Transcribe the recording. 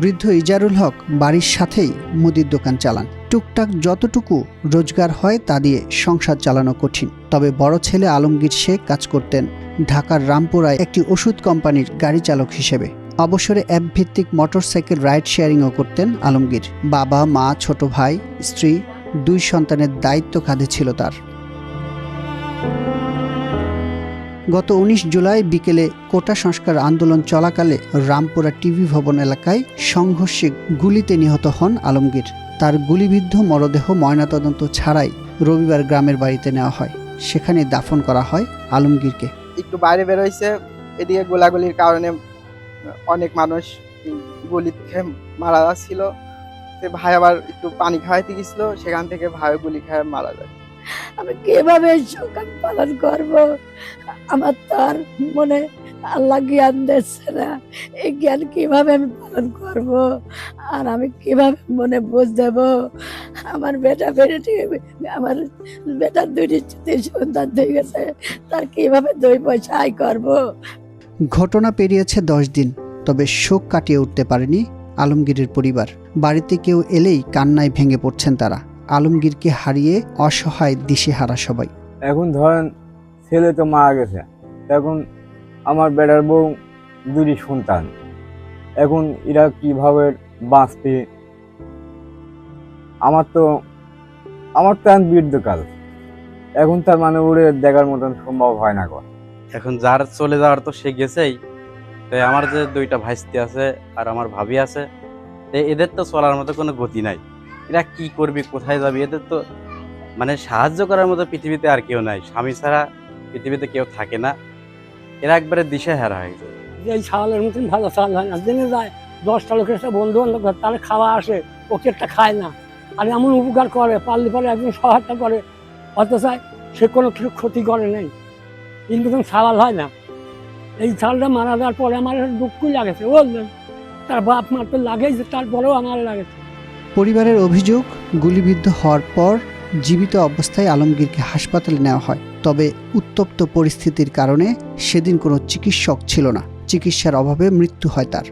বৃদ্ধ ইজারুল হক বাড়ির সাথেই মুদির দোকান চালান। টুকটাক যতটুকু রোজগার হয় তা দিয়ে সংসার চালানো কঠিন। তবে বড় ছেলে আলমগীর শেখ কাজ করতেন ঢাকার রামপুরায় একটি ওষুধ কোম্পানির গাড়ি চালক হিসেবে। অবসরে অ্যাপ ভিত্তিক মোটরসাইকেল রাইড শেয়ারিংও করতেন আলমগীর। বাবা, মা, ছোট ভাই, স্ত্রী, দুই সন্তানের দায়িত্ব কাঁধে ছিল তার। গত উনিশ জুলাই বিকেলে কোটা সংস্কার আন্দোলন চলাকালে রামপুরা টিভি ভবন এলাকায় সংঘর্ষে গুলিতে নিহত হন আলমগীর। তার গুলিবিদ্ধ মরদেহ ময়নাতদন্ত ছাড়াই রবিবার গ্রামের বাড়িতে নেওয়া হয়। সেখানে দাফন করা হয় আলমগীরকে। একটু বাইরে বেরোইছে এদিকে গোলাগুলির কারণে অনেক মানুষ গুলিতে গুলি মারা যাচ্ছিল। ভাই আবার একটু পানি খাওয়াইতে গেছিল, সেখান থেকে ভাই গুলি খেয়ে মারা যায়। আমি কীভাবে শোক আমি পালন করব? আমার তো আর মনে আল্লাহ জ্ঞান দিচ্ছে না। এই জ্ঞান কীভাবে আমি পালন করব? আর আমি কীভাবে মনে বুঝ দেব? আমার বেটা বেটি আমার বেটার তিন সন্তান হয়ে গেছে। তার কীভাবে দুই পয়সা আয় করব? ঘটনা পেরিয়েছে দশ দিন, তবে শোক কাটিয়ে উঠতে পারেনি আলমগীরের পরিবার। বাড়িতে কেউ এলেই কান্নায় ভেঙে পড়ছেন তারা। আলমগীরকে হারিয়ে অসহায় দিশেহারা সবাই। এখন ধরেন ছেলে তো মারা গেছে। এখন আমার বেড়ার বউ দুটি সন্তান। এখন এরা কীভাবে বাঁচবে? আমার তো আমার তো এখন বৃদ্ধকাল এখন তার মানে ওরে দেখার মতন সম্ভব হয় না কর এখন যার চলে যাওয়ার তো সে গেছেই। তাই আমার যে দুইটা ভাইস্তি আছে আর আমার ভাবি আছে এদের তো চলার মতো কোনো গতি নাই। এরা কি করবে, কোথায় যাবে, এদের তো মানে সাহায্য করার মতো পৃথিবীতে আর কেউ নাই। স্বামী ছাড়া পৃথিবীতে কেউ থাকে না। এরা একবারে দিশে হারা হয়ে যায়। এই ছাগলের মতন ভালো ছাগল হয় না, জেনে যায়, দশটা লোকের সাথে বন্ধু বান্ধব তাহলে খাওয়া আসে, ওকে একটা খায় না। আর এমন উপকার করে, পারলে পরে একজন সহায়তা করে। অথচ সে কোনো কিছু ক্ষতি করে নেই। কিন্তু মতন ছাগল হয় না। এই ছাগলটা মারা যাওয়ার পরে আমার দুঃখই লাগেছে বুঝলেন তার বাপ মার তো লাগেই যে তারপরেও আমার লাগেছে। পরিবারের অভিযোগ, গুলিবিদ্ধ হওয়ার পর জীবিত অবস্থায় আলমগীরকে হাসপাতালে নেওয়া হয়। তবে উত্তপ্ত পরিস্থিতির কারণে সেদিন কোনো চিকিৎসক ছিল না। চিকিৎসার অভাবে মৃত্যু হয় তার।